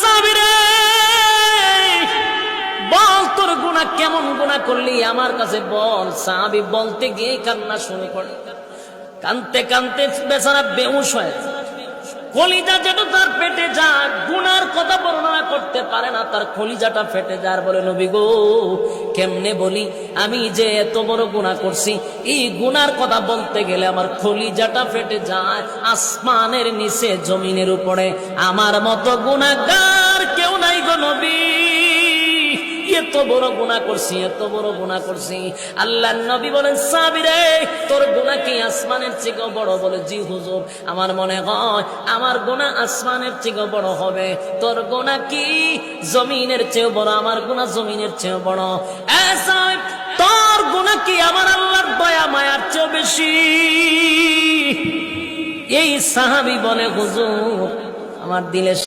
সাবিরে, বল তোর গুণা কেমন গুণা করলি? আমার কাছে বল, সাহাবি বলতে গিয়ে কান্না শুরু করে। কানতে কানতে বেচারা বেউস হয় কলিজা যেন তার পেটে যায় পারে না, তার কলিজাটা ফেটে যার বলে, নবী গো, কেমনে বলি? আমি যে এত বড় গুণা করছি, এই গুনার কথা বলতে গেলে আমার খলিজাটা ফেটে যায়, আসমানের নিচে, জমিনের উপরে। আমার মতো গুণাগার এত বড় গুণা করছি, এত বড় গুণা করছি। আল্লাহ নবী বলেন সাবিরে তোর গুণা কি আসমানের চেয়েও বড়? বলে, জি হুজুর, আমার মনে হয় আমার গুণা আসমানের চেয়েও বড় হবে। তোর গুণা কি জমিনের চেয়েও বড়? আমার গুণা জমিনের চেয়েও বড়। তোর গুণা কি আমার আল্লাহর দয়া, মায়ার চেয়েও বেশি? এই সাহাবি বলে, হুজুর, আমার দিলে